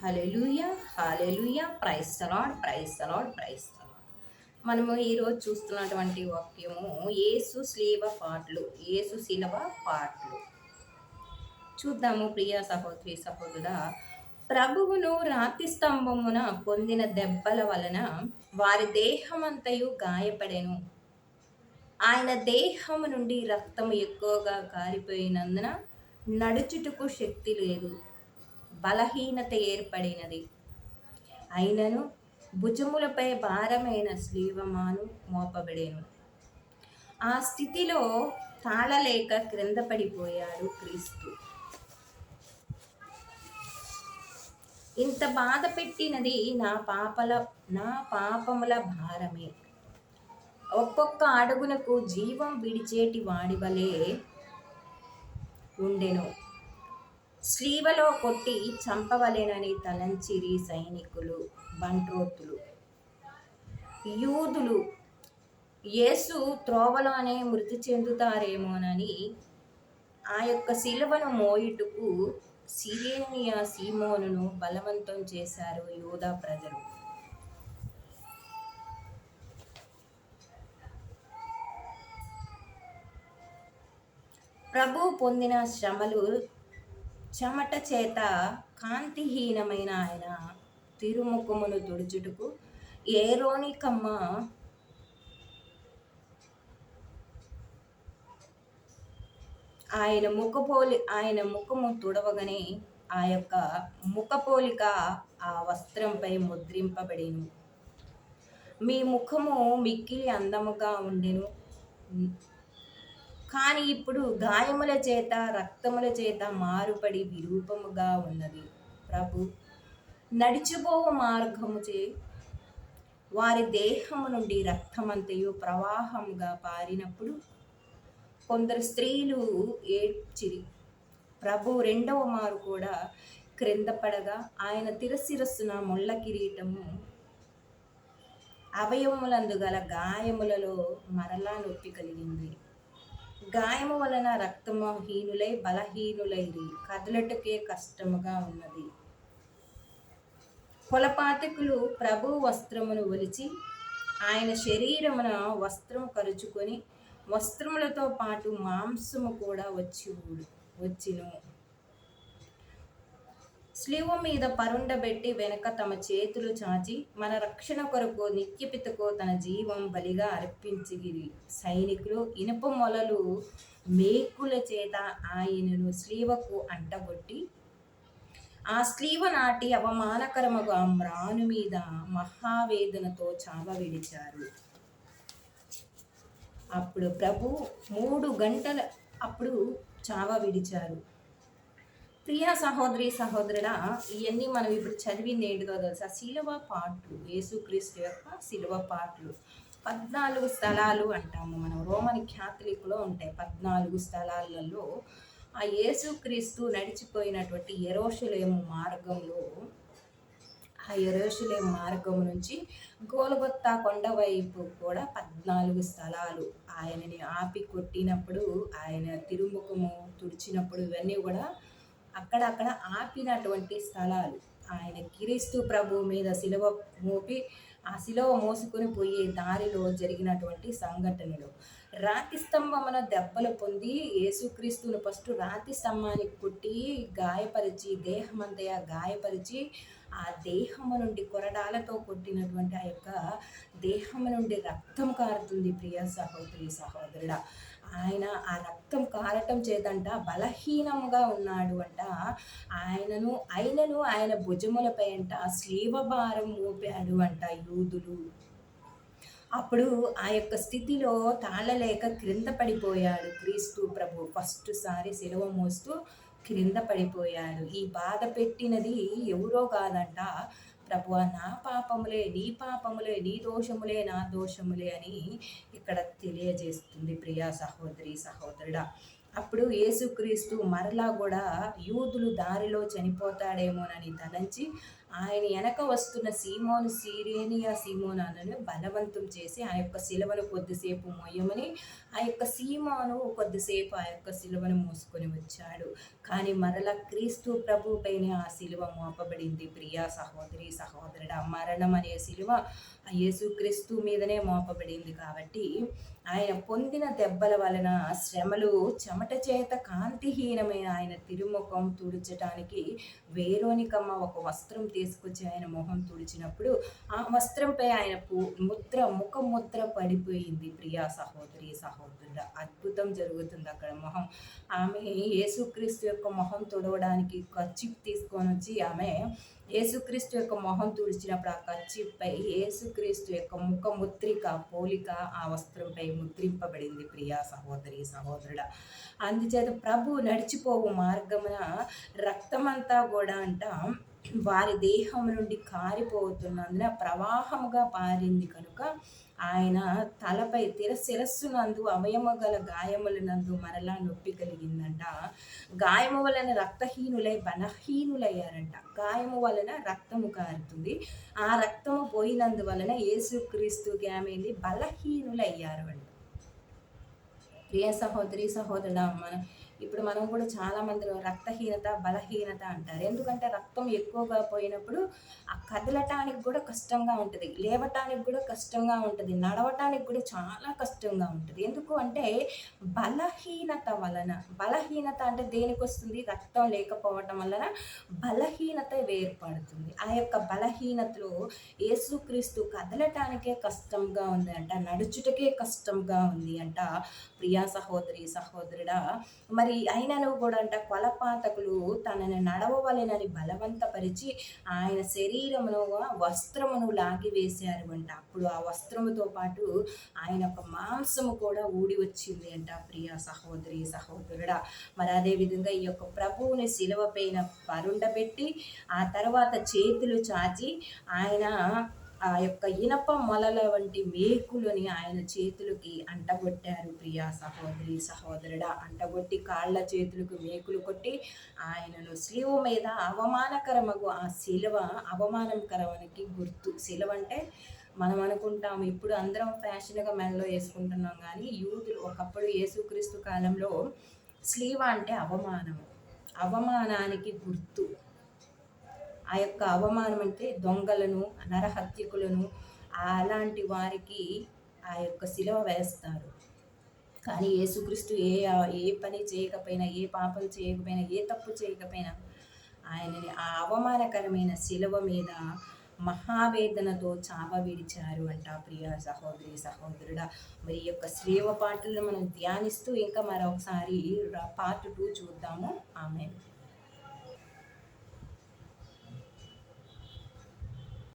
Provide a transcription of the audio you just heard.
Hallelujah hallelujah praise the lord praise the lord praise the lord మనము ఈరోజు చూస్తున్నటువంటి వాక్యము ఏసు శ్లీవ పాటలు ఏసు శిలవ పాటలు. చూద్దాము ప్రియ సహోదరి సహోదరుడా ప్రభువును రాతి స్తంభమున పొందిన దెబ్బల వలన వారి దేహమంతయు గాయపడెను. ఆయన దేహము నుండి రక్తము ఎక్కువగా కారిపోయినందున నడుచుటకు శక్తి లేదు. బలహీనత ఏర్పడినది. అయినను భుజములపై భారమైన స్లీవమాను మోపబడేను. ఆ స్థితిలో తాళలేక క్రింద పడిపోయాడు క్రీస్తు. ఇంత బాధ పెట్టినది నా పాపల నా పాపముల భారమే. ఒక్కొక్క అడుగునకు జీవం విడిచేటి వాడి వలె ఉండెను. శ్రీవలో కొట్టి చంపవలేనని తలంచిరి సైనికులు బంట్రోతులు యూదులు. యేసు త్రోవలోనే మృతి చెందుతారేమోనని ఆ యొక్క శిలువను మోయుటకు సిరేనియా సీమోనును బలవంతం చేశారు యూదా ప్రజలు. ప్రభు పొందిన శ్రమలు చెమట చేత కాంతిహీనమైన ఆయన తిరుముఖమును తుడుచుటకు ఏరోనికమ్మ ఆయన ముఖపోలి ఆయన ముఖము తుడవగానే ఆ యొక్క ముఖపోలిక ఆ వస్త్రంపై ముద్రింపబడిను. మీ ముఖము మిక్కిలి అందముగా ఉండెను. కానీ ఇప్పుడు గాయముల చేత రక్తముల చేత మారుపడి విరూపముగా ఉన్నది. ప్రభు నడిచిపోవు మార్గము చే. వారి దేహము నుండి రక్తమంతయు ప్రవాహముగా పారినప్పుడు కొందరు స్త్రీలు ఏడ్చిరి. ప్రభు రెండవ మారు కూడా క్రింద పడగా ఆయన తిరశిరస్సున ముళ్ళ కిరీటము అవయవములందు గల గాయములలో మరలా నొప్పి కలిగింది. గాయము వలన రక్తము హీనులై బలహీనులైరి కదలటకే కష్టముగా ఉన్నది. కులపాతకులు ప్రభు వస్త్రమును ఒలిచి ఆయన శరీరమున వస్త్రం కరుచుకొని వస్త్రములతో పాటు మాంసము కూడా వచ్చి వచ్చిను. స్లీవ మీద పరుండబెట్టి వెనక తమ చేతులు చాచి మన రక్షణ కొరకు నిత్యపితకు తన జీవం బలిగా అర్పించిగిరి. సైనికులు ఇనుప మొలలు మేకుల చేత ఆయనను స్లీవకు అంటగొట్టి ఆ స్లీవ నాటి అవమానకరముగా మ్రాను మీద మహావేదనతో చావ విడిచారు. అప్పుడు ప్రభు మూడు గంటల అప్పుడు చావ విడిచారు. ప్రియ సహోదరి సహోదరుడ ఇవన్నీ మనం ఇప్పుడు చదివింది ఏంటిదో తెలుసా? శిలువ పాటలు యేసుక్రీస్తు యొక్క శిలువ పాటలు. పద్నాలుగు స్థలాలు అంటాము మనం. రోమన్ క్యాథలిక్లో ఉంటాయి పద్నాలుగు స్థలాలలో. ఆ యేసుక్రీస్తు నడిచిపోయినటువంటి ఎరోషులేము మార్గంలో ఆ ఎరోషులేం మార్గం నుంచి గోలగొత్తా కొండ వైపు కూడా పద్నాలుగు స్థలాలు. ఆయనని ఆపి కొట్టినప్పుడు ఆయన తిరుముఖము తుడిచినప్పుడు ఇవన్నీ కూడా అక్కడక్కడ ఆపినటువంటి స్థలాలు. ఆయన క్రీస్తు ప్రభు మీద శిలవ మోపి ఆ శిలవ మోసుకొని పోయే దారిలో జరిగినటువంటి సంఘటనలు. రాతి స్తంభమున దెబ్బలు పొంది యేసుక్రీస్తును ఫస్ట్ రాతి స్తంభానికి కుట్టి గాయపరిచి దేహమంతయా గాయపరిచి ఆ దేహము నుండి కొరడాలతో కొట్టినటువంటి ఆ యొక్క దేహము నుండి రక్తం కారుతుంది ప్రియ సహోదరి సహోదరుడా. ఆయన ఆ రక్తం కారటం చేతంట బలహీనంగా ఉన్నాడు అంట. ఆయనను ఆయనను ఆయన భుజములపై అంట స్లీవ భారం మోపాడు అంట యూదులు. అప్పుడు ఆ యొక్క స్థితిలో తాళలేక క్రింద పడిపోయాడు క్రీస్తు ప్రభు. ఫస్ట్ సారి సెలవు మోస్తూ క్రింద పడిపోయాడు ఈ బాధ పెట్టినది ఎవరో కాదంట. ప్రభు నా పాపములే నీ పాపములే నీ దోషములే నా దోషములే అని ఇక్కడ తెలియజేస్తుంది ప్రియా సహోదరి సహోదరుడా. అప్పుడు యేసుక్రీస్తు మరలా కూడా యూదులు దారిలో చనిపోతాడేమోనని తలంచి ఆయన వెనక వస్తున్న సీమోను సీరేనియా సీమోనాలను బలవంతం చేసి ఆ యొక్క శిలవను కొద్దిసేపు మోయమని ఆ యొక్క సీమోను కొద్దిసేపు ఆ యొక్క శిలువను మోసుకొని వచ్చాడు. కానీ మరల క్రీస్తు ప్రభు పైన ఆ శిలువ మోపబడింది. ప్రియా సహోదరి సహోదరుడు మరణం అనే శిలువ ఆ యేసుక్రీస్తు మీదనే మోపబడింది కాబట్టి ఆయన పొందిన దెబ్బల వలన శ్రమలు చెమట చేత కాంతిహీనమైన ఆయన తిరుముఖం తుడిచటానికి వేరోనికమ్మ ఒక వస్త్రం తీసుకొచ్చి ఆయన మొహం తుడిచినప్పుడు ఆ వస్త్రంపై ఆయన ముద్ర ముఖ ముద్ర పడిపోయింది. ప్రియా సహోదరి సహోదరుడు అద్భుతం జరుగుతుంది అక్కడ మొహం. ఆమె యేసుక్రీస్తు యొక్క మొహం తుడవడానికి ఖర్చు తీసుకొని వచ్చి ఆమె యేసుక్రీస్తు యొక్క మొహం తుడిచినప్పుడు ఆ కచ్చిపై యేసుక్రీస్తు యొక్క ముఖ ముద్రిక పోలిక ఆ వస్త్రంపై ముద్రింపబడింది. ప్రియా సహోదరి సహోదరుడ అందుచేత ప్రభు నడిచిపోవు మార్గమున రక్తమంతా కూడా అంట వారి దేహం నుండి కారిపోతున్నందున ప్రవాహముగా పారింది కనుక ఆయన తలపై తిర శిరస్సునందు అవయమ గల గాయములనందు మరలా నొప్పి కలిగిందంట. గాయము వలన రక్తహీనులై బలహీనులయ్యారంట. గాయము వలన రక్తము కారుతుంది. ఆ రక్తము పోయినందువలన యేసుక్రీస్తు ఆమె బలహీనులయ్యారు అంట. ప్రియ సహోదరి సహోదరుడు మన ఇప్పుడు మనం కూడా చాలా మంది రక్తహీనత బలహీనత అంటారు. ఎందుకంటే రక్తం ఎక్కువగా పోయినప్పుడు ఆ కదలటానికి కూడా కష్టంగా ఉంటుంది. లేవటానికి కూడా కష్టంగా ఉంటుంది. నడవటానికి కూడా చాలా కష్టంగా ఉంటుంది. ఎందుకు అంటే బలహీనత వలన బలహీనత అంటే దేనికి వస్తుంది? రక్తం లేకపోవటం వలన బలహీనత ఏర్పడుతుంది. ఆ యొక్క బలహీనతలో యేసుక్రీస్తు కదలటానికే కష్టంగా ఉంది అంట నడుచుటకే కష్టంగా ఉంది అంట. ప్రియా సహోదరి సహోదరుడా మరి అయినను కూడా అంట కొలపాతకులు తనని నడవవలెనని బలవంతపరిచి ఆయన శరీరమును వస్త్రమును లాగివేశారు అంట అప్పుడు ఆ వస్త్రముతో పాటు ఆయన ఒక మాంసము కూడా ఊడి వచ్చింది అంట ప్రియ సహోదరి సహోదరుడా మరి అదేవిధంగా ఈ యొక్క ప్రభువుని శిలవ పైన పరుండబెట్టి ఆ తర్వాత చేతులు చాచి ఆయన ఆ యొక్క ఇనప మొలల వంటి మేకులని ఆయన చేతులకి అంటగొట్టారు. ప్రియా సహోదరి సహోదరుడా అంటగొట్టి కాళ్ళ చేతులకు మేకులు కొట్టి ఆయనను శిలువ మీద అవమానకరమగు ఆ శిలువ అవమానకరమనికి గుర్తు. శిలువ అంటే మనం అనుకుంటాం ఇప్పుడు అందరం ఫ్యాషన్గా మెడలో వేసుకుంటున్నాం కానీ యూతులు ఒకప్పుడు యేసుక్రీస్తు కాలంలో స్లీవ అంటే అవమానం అవమానానికి గుర్తు. ఆ యొక్క అవమానం అంటే దొంగలను నరహత్యకులను అలాంటి వారికి ఆ యొక్క శిలవ వేస్తారు. కానీ యేసుక్రీస్తు ఏ ఏ పని చేయకపోయినా ఏ పాపం చేయకపోయినా ఏ తప్పు చేయకపోయినా ఆయనని ఆ అవమానకరమైన శిలవ మీద మహావేదనతో చావ విడిచారు అంట. ప్రియ సహోదరి సహోదరుడ మరి యొక్క శ్రీవ పాటలను మనం ధ్యానిస్తూ ఇంకా మరొకసారి పార్ట్ టూ చూద్దాము. ఆమె